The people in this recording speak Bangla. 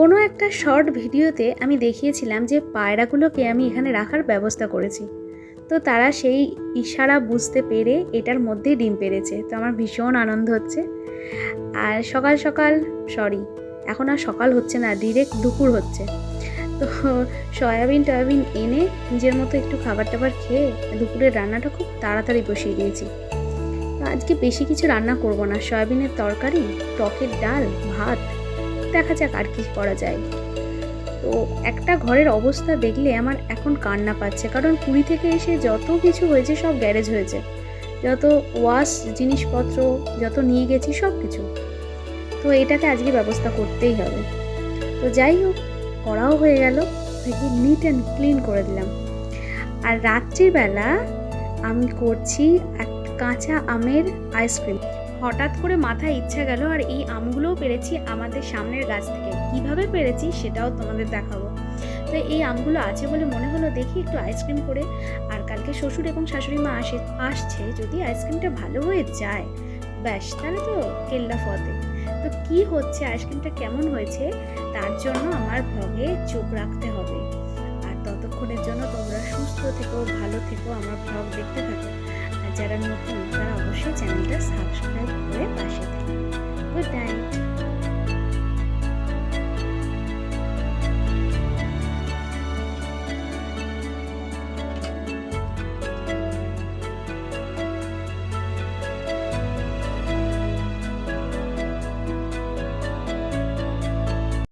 কোনো একটা শর্ট ভিডিওতে আমি দেখিয়েছিলাম যে পায়রাগুলোকে আমি এখানে রাখার ব্যবস্থা করেছি। তো তারা সেই ইশারা বুঝতে পেরে এটার মধ্যেই ডিম পেরেছে। তো আমার ভীষণ আনন্দ হচ্ছে। আর সকাল সকাল সরি এখন আর সকাল হচ্ছে না ডিরেক্ট দুপুর হচ্ছে। তো সয়াবিন টয়াবিন এনে নিজের মতো একটু খাবার টাবার খেয়ে দুপুরের রান্নাটা খুব তাড়াতাড়ি বসিয়ে দিয়েছি। আজকে বেশি কিছু রান্না করব না। সয়াবিনের তরকারি, টকের ডাল, ভাত দেখা যাক আর কি করা যায়। তো একটা ঘরের অবস্থা দেখলে আমার এখন কান্না পাচ্ছে, কারণ পুরী থেকে এসে যত কিছু হয়েছে সব গ্যারেজ হয়েছে। যত ওয়াশ, জিনিসপত্র, যত নিয়ে গেছি সব কিছু। তো এটাকে আজকে ব্যবস্থা করতেই হবে। তো যাই হোক, করাও হয়ে গেল। থেকে নিট অ্যান্ড ক্লিন করে দিলাম। আর রাত্রিবেলা আমি করছি এক কাঁচা আমের আইসক্রিম হঠাৎ করে মাথায় ইচ্ছা গেল আর এই আমগুলোও পেরেছি আমাদের সামনের গাছ থেকে। কীভাবে পেরেছি সেটাও তোমাদের দেখাবো। তো এই আমগুলো আছে বলে মনে হলো দেখি একটু আইসক্রিম করে। আর কালকে শ্বশুর এবং শাশুড়ি মা আসে, আসছে, যদি আইসক্রিমটা ভালো হয়ে যায়, ব্যাস, তাহলে তো কেল্লা ফতে। তো কি হচ্ছে, আইসক্রিমটা কেমন হয়েছে, তার জন্য আমার ব্লগে চোখ রাখতে হবে। আর ততক্ষণের জন্য তোমরা সুস্থ থেকো, ভালো থেকো, আমার ব্লগ দেখতে যারা নতুন তারা অবশ্যই চ্যানেলটা সাবস্ক্রাইব